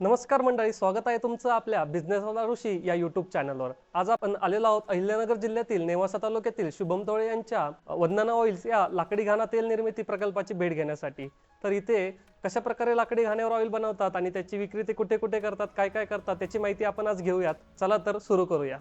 नमस्कार मंडळी स्वागत आहे तुमचं आपल्या बिझनेस ऋषी या युट्यूब चॅनलवर आज आपण आलेलो आहोत अहिल्यानगर जिल्ह्यातील नेवासा तालुक्यातील शुभम तोळे यांच्या वंदना ऑइल्स या लाकडी घाणा तेल निर्मिती प्रकल्पाची भेट घेण्यासाठी. तर इथे कशा प्रकारे लाकडी घाण्यावर ऑइल बनवतात आणि त्याची विक्री ते कुठे कुठे करतात काय काय करतात त्याची माहिती आपण आज घेऊयात. चला तर सुरू करूया.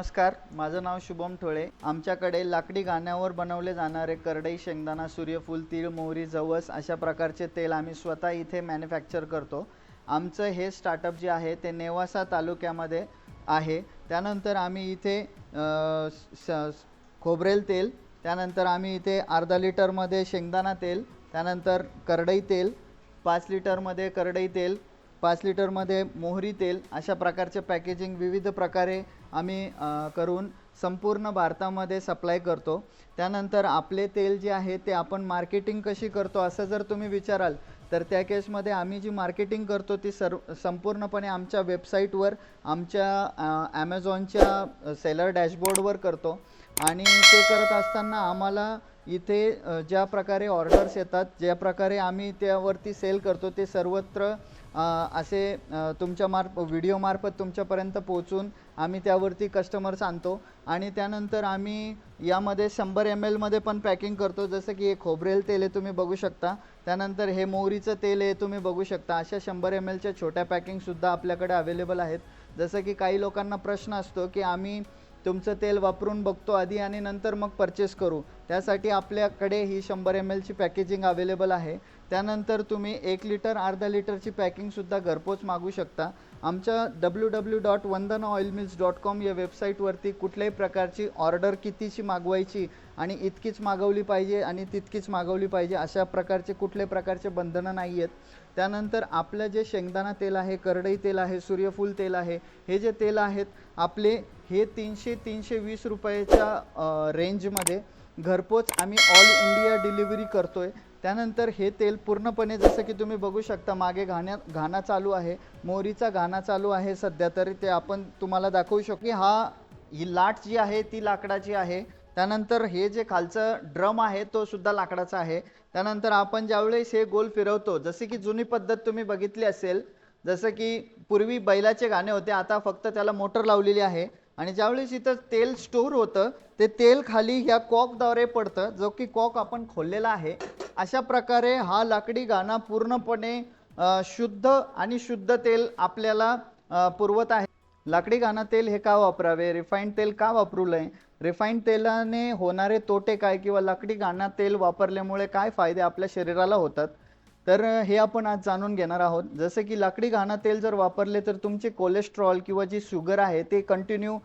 नमस्कार माझं नाव शुभम ठोळे. आमच्याकडे लाकडी गाण्यावर बनवले जाणारे करडई शेंगदाणा सूर्यफूल तीळ मोहरी जवस अशा प्रकारचे तेल आम्ही स्वतः इथे मॅन्युफॅक्चर करतो. आमचं हे स्टार्टअप जे आहे ते नेवासा तालुक्यामध्ये आहे. त्यानंतर आम्ही इथे स- खोबरेल तेल त्यानंतर आम्ही इथे अर्धा लिटरमध्ये शेंगदाणा तेल त्यानंतर करडई तेल पाच लिटरमध्ये करडई तेल पाच लिटरमध्ये मोहरी तेल अशा प्रकारचे पॅकेजिंग विविध प्रकारे आम्ही करून संपूर्ण भारतामध्ये सप्लाय करतो. त्यानंतर आपले तेल जे आहे ते आपण मार्केटिंग कशी करतो असं जर तुम्ही विचाराल तर त्या केसमध्ये आम्ही जी मार्केटिंग करतो ती सर्व संपूर्णपणे आमच्या वेबसाईटवर आमच्या ॲमेझॉनच्या सेलर डॅशबोर्डवर करतो. आणि ते करत असताना आम्हाला इथे ज्या प्रकारे ऑर्डर्स येतात ज्या प्रकारे आम्ही त्यावरती सेल करतो ते सर्वत्र असे तुमच्या मार्फ व्हिडिओमार्फत तुमच्यापर्यंत पोहोचून आम्ही त्यावरती कस्टमर्स आणतो आणि त्यानंतर आम्ही यामध्ये शंभर एम एलमध्ये पण पॅकिंग करतो. जसं की हे खोबरेल तेल आहे तुम्ही बघू शकता. त्यानंतर हे मोहरीचं तेल आहे तुम्ही बघू शकता. अशा शंभर एम एलच्या छोट्या पॅकिंगसुद्धा आपल्याकडे अवेलेबल आहेत. जसं की काही लोकांना प्रश्न असतो की आम्ही तुमचं तेल वापरून बघतो आधी आणि नंतर मग परचेस करू. त्यासाठी आपल्याकडे ही शंभर एम एलची पॅकेजिंग अवेलेबल आहे. त्यानंतर तुम्ही एक लिटर अर्धा लिटरची पॅकिंगसुद्धा घरपोच मागू शकता. आमच्या W W dot Vandana oil mills dot com या वेबसाईटवरती कुठल्याही प्रकारची ऑर्डर कितीची मागवायची आणि इतकीच मागवली पाहिजे आणि तितकीच मागवली पाहिजे अशा प्रकारचे कुठल्याही प्रकारचे बंधनं नाही आहेत. त्यानंतर आपलं जे शेंगदाणा तेल आहे करडई तेल आहे सूर्यफूल तेल आहे हे जे तेल आहेत आपले हे तीनशे तीनशे वीस रुपयाच्या रेंजमध्ये घरपोच आम्ही ऑल इंडिया डिलिव्हरी करतो आहे त्यानंतर हे तेल पूर्णपणे जसं की तुम्ही बघू शकता मागे घाण्या घाणा चालू आहे. मोहरीचा घाणा चालू आहे सध्या तरी. ते आपण तुम्हाला दाखवू शकतो की हा ही लाट जी आहे ती लाकडाची आहे. त्यानंतर हे जे खालचं ड्रम आहे तो सुद्धा लाकडाचा आहे. त्यानंतर आपण ज्यावेळेस हे गोल फिरवतो जसे की जुनी पद्धत तुम्ही बघितली असेल जसं की पूर्वी बैलाचे गाणे होते आता फक्त त्याला मोटर लावलेली आहे. आणि ज्यावेळेस इथं तेल स्टोर होतं ते तेल खाली ह्या कॉकद्वारे पडतं जो की कॉक आपण खोललेला आहे. अशा प्रकारे हा लाकडी गाणा पूर्णपणे शुद्ध आणि शुद्ध तेल आपल्याला पुरवत आहे. लाकडी गाणा तेल हे का वापरावे? रिफाईंड तेल का वापरू नये रिफाईंड तेलाने होणारे तोटे काय किंवा लाकडी गाणा तेल वापरल्यामुळे काय फायदे आपल्या शरीराला होतात? तर हे आपण आज जाणून घेणार आहोत. जसं की लाकडी घाणा तेल जर वापरले तर तुमचे कोलेस्ट्रॉल किंवा जी शुगर आहे ते कंटिन्यू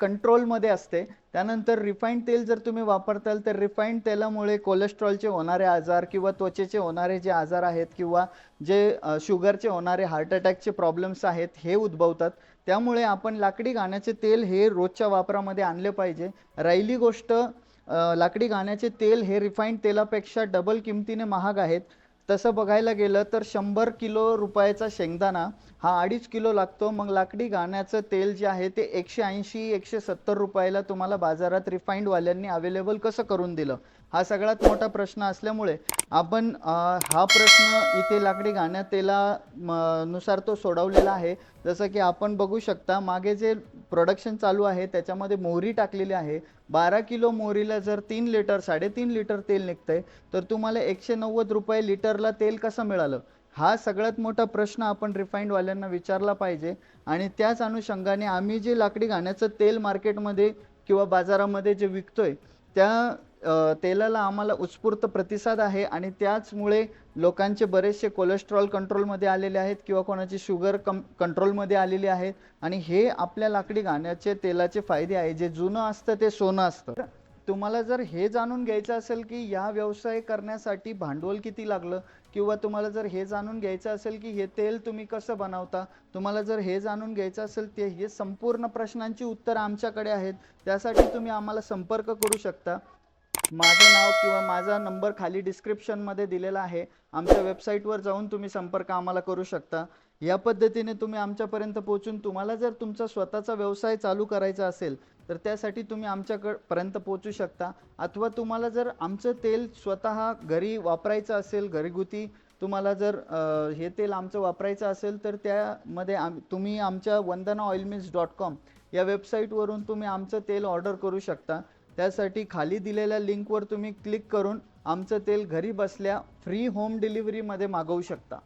कंट्रोलमध्ये असते. त्यानंतर रिफाईंड तेल जर तुम्ही वापरताल तर रिफाईंड तेलामुळे कोलेस्ट्रॉलचे होणारे आजार किंवा त्वचेचे होणारे जे आजार आहेत किंवा जे शुगरचे होणारे हार्ट अटॅकचे प्रॉब्लेम्स आहेत हे उद्भवतात. त्यामुळे आपण लाकडी घाण्याचे तेल हे रोजच्या वापरामध्ये आणले पाहिजे. राहिली गोष्ट लाकडी घाण्याचे तेल हे रिफाईंड तेलापेक्षा डबल किमतीने महाग आहेत. तसं बघायला गेलं तर शंभर किलो रुपयाचा शेंगदाणा हा अडीच किलो लागतो. मग लाकडी घाण्याचं तेल जे आहे ते एकशे ऐंशी एकशे सत्तर रुपयाला तुम्हाला बाजारात रिफाईंडवाल्यांनी अवेलेबल कसं करून दिलं? हा सगळ्यात मोठा प्रश्न असल्यामुळे आपण हा प्रश्न इथे लाकडी घाण्या तेला म, नुसार तो सोडवलेला आहे. जसं की आपण बघू शकता मागे जे प्रोडक्शन चालू आहे त्याच्यामध्ये मोहरी टाकलेली आहे. बारा किलो मोहरीला जर तीन लिटर साडेतीन लिटर तेल निघतंय तर तुम्हाला एकशे नव्वद रुपये लिटरला तेल कसं मिळालं? हा सगळ्यात मोठा प्रश्न आपण रिफाईंडवाल्यांना विचारला पाहिजे. आणि त्याच अनुषंगाने आम्ही जे लाकडी घाण्याचं तेल मार्केटमध्ये किंवा बाजारामध्ये जे विकतोय त्या तेलाला आम्हाला उत्स्फूर्त प्रतिसाद आहे आणि त्याचमुळे लोकांचे बरेचसे कोलेस्ट्रॉल कंट्रोलमध्ये आलेले आहेत किंवा कोणाची शुगर कम कंट्रोलमध्ये आलेली आहेत. आणि हे आपल्या लाकडी घाण्याचे तेलाचे फायदे आहे. जे जुनं असतं ते सोनं असतं. तुम्हाला जर हे जाणून घ्यायचं असेल की या व्यवसाय करण्यासाठी भांडवल किती लागलं किंवा तुम्हाला जर हे जाणून घ्यायचं असेल की हे तेल तुम्ही कसं बनवता तुम्हाला जर हे जाणून घ्यायचं असेल ते हे संपूर्ण प्रश्नांची उत्तरं आमच्याकडे आहेत. त्यासाठी तुम्ही आम्हाला संपर्क करू शकता. माझं नाव किंवा माझा नंबर खाली डिस्क्रिप्शनमध्ये दिलेला आहे. आमच्या वेबसाईटवर जाऊन तुम्ही संपर्क आम्हाला करू शकता. या पद्धतीने तुम्ही आमच्यापर्यंत पोहोचून तुम्हाला जर तुमचा स्वतःचा व्यवसाय चालू करायचा असेल तर त्यासाठी तुम्ही आमच्याकडपर्यंत पोहोचू शकता. अथवा तुम्हाला जर आमचं तेल स्वतः घरी वापरायचं असेल घरगुती तुम्हाला जर हे तेल आमचं वापरायचं असेल तर त्यामध्ये आम तुम्ही आमच्या Vandana oil mills dot com या वेबसाईटवरून तुम्ही आमचं तेल ऑर्डर करू शकता. त्यासाठी खाली दिलेल्या लिंकवर तुम्ही क्लिक करून आमचं तेल घरी बसल्या फ्री होम डिलिव्हरीमध्ये मागवू शकता.